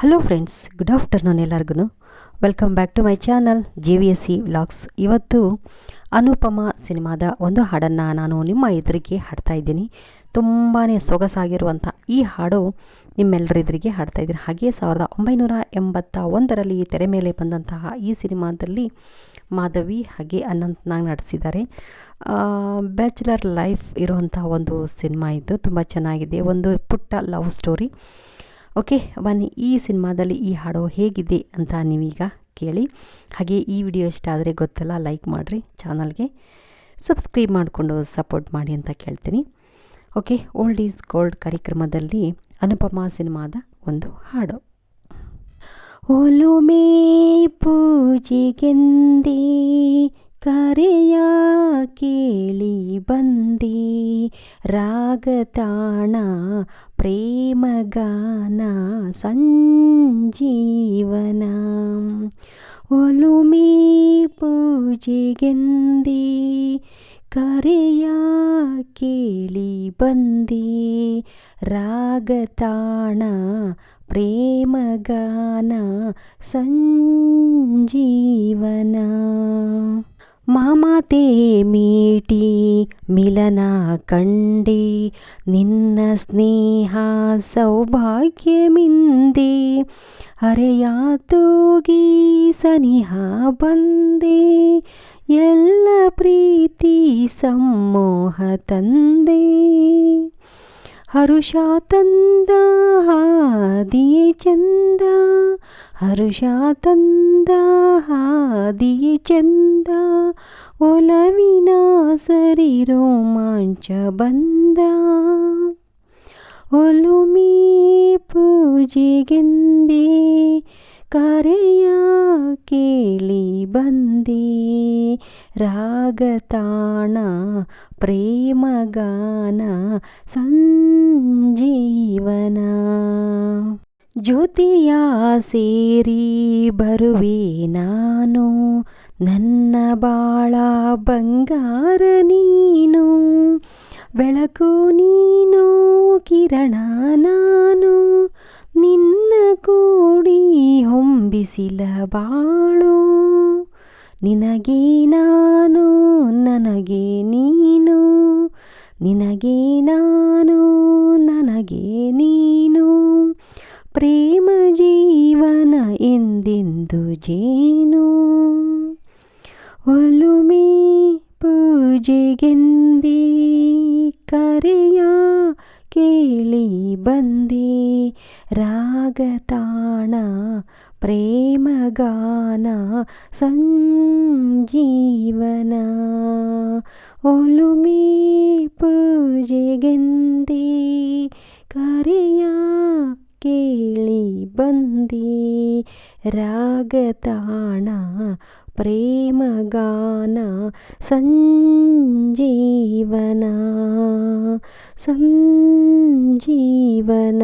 Hello friends good afternoon ಎಲ್ಲರಿಗೂ welcome back to my channel J V S C vlogs ಇವತ್ತು ಅನುಪಮ ಸಿನಿಮಾದ ಒಂದು ಹಾಡನ್ನು ನಾನು ನಿಮ್ಮ ಎದುರಿಗೆ ಹಾಡ್ತಾ ಇದ್ದೀನಿ. ತುಂಬಾ ಸೊಗಸಾಗಿರುವಂಥ ಈ ಹಾಡು ನಿಮ್ಮೆಲ್ಲರೆದುರಿಗೆ ಹಾಡ್ತಾ ಇದ್ದೀನಿ. ಹಾಗೆ ಸಾವಿರದ ಒಂಬೈನೂರ ಎಂಬತ್ತ ಒಂದರಲ್ಲಿ ತೆರೆ ಮೇಲೆ ಬಂದಂತಹ ಈ ಸಿನಿಮಾದಲ್ಲಿ ಮಾಧವಿ ಹಾಗೆ ಅನಂತ್ ನಾಗ್ ನಟಿಸಿದ್ದಾರೆ. ಬ್ಯಾಚುಲರ್ ಲೈಫ್ ಇರುವಂಥ ಒಂದು ಸಿನಿಮಾ ಇದು. ತುಂಬ ಚೆನ್ನಾಗಿದೆ. ಒಂದು ಪುಟ್ಟ ಲವ್ ಸ್ಟೋರಿ. ಓಕೆ, ಬನ್ನಿ ಈ ಸಿನಿಮಾದಲ್ಲಿ ಈ ಹಾಡು ಹೇಗಿದೆ ಅಂತ ನೀವೀಗ ಕೇಳಿ. ಹಾಗೆ ಈ ವಿಡಿಯೋ ಇಷ್ಟ ಆದರೆ ಗೊತ್ತಲ್ಲ, ಲೈಕ್ ಮಾಡಿರಿ, ಚಾನಲ್ಗೆ ಸಬ್ಸ್ಕ್ರೈಬ್ ಮಾಡಿಕೊಂಡು ಸಪೋರ್ಟ್ ಮಾಡಿ ಅಂತ ಕೇಳ್ತೀನಿ. ಓಕೆ, ಓಲ್ಡ್ ಈಸ್ ಗೋಲ್ಡ್ ಕಾರ್ಯಕ್ರಮದಲ್ಲಿ ಅನುಪಮ ಸಿನಿಮಾದ ಒಂದು ಹಾಡು. ಒಲುಮೆ ಪೂಜೆಗೆಂದೇ ಕರೆಯ ಕೇಳಿ ಬಂದೆ ರಾಗತಾಣ ಪ್ರೇಮಗಾನ ಸಂಜೀವನ ಒಲುಮೆ ಪೂಜೆಗೆಂದೇ ಕರೆಯ ಕೇಳಿ ಬಂದೆ ರಾಗತಾಣ ಪ್ರೇಮಗಾನ ಸಂಜೀವನ ಮಾಮತೆ ಮೀಟಿ ಮಿಲನ ಕಂಡೆ, ನಿನ್ನ ಸ್ನೇಹ ಸೌಭಾಗ್ಯಮಿಂದೆ ಅರೆಯ ತೂಗಿ ಸನಿಹ ಬಂದೆ, ಎಲ್ಲ ಪ್ರೀತಿ ಸಮ್ಮೋಹ ತಂದೆ. ಹರುಷ ತಂದ ಹಾದಿಯೇ ಚಂದ ಹರುಷ ತಂದ ಹಾದಿಯೇ ಚಂದ ಒಲವಿನ ಸರಿ ರೋಮಾಂಚ ಬಂದ ಒಲುಮಿ ಪೂಜೆಗೆಂದೇ ಕರೆಯ ಕೇಳಿ ಬಂದೆ. ರಾಗತಾಣ, ಪ್ರೇಮಗಾನ, ಸಂಜೀವನ. ಜ್ಯೋತಿಯ ಸೇರಿ ಬರುವೆ ನಾನು. ನನ್ನ ಬಾಳ ಬಂಗಾರ ನೀನು. ಬೆಳಕು ನೀನು, ಕಿರಣ ನಾನು. ನಿನ್ನ ಕೂಡಿ ಹೊಂಬಿಸಿಲ ಬಾಳು, ನಿನಗೆ ನಾನು, ನನಗೆ ನೀನು, ನಿನಗೆ ನಾನು, ನನಗೆ ನೀನು. ಪ್ರೇಮ ಜೀವನ ಎಂದೆಂದು ಜೇನು? ಒಲುಮೆ ಪೂಜೆಗೆಂದೇ ಕರೆಯ ಕೇಳಿ ಬಂದೆ, ರಾಗತಾಣ ಪ್ರೇಮಗಾನ ಸಂಜೀವನ ಒಲುಮೆ ಪೂಜೆಗೆಂದೇ ಕರೆಯ ಕೇಳಿ ಬಂದೆ ರಾಗತಾಣ ಪ್ರೇಮಗಾನ ಸಂಜೀವನ ಸಂಜೀವನ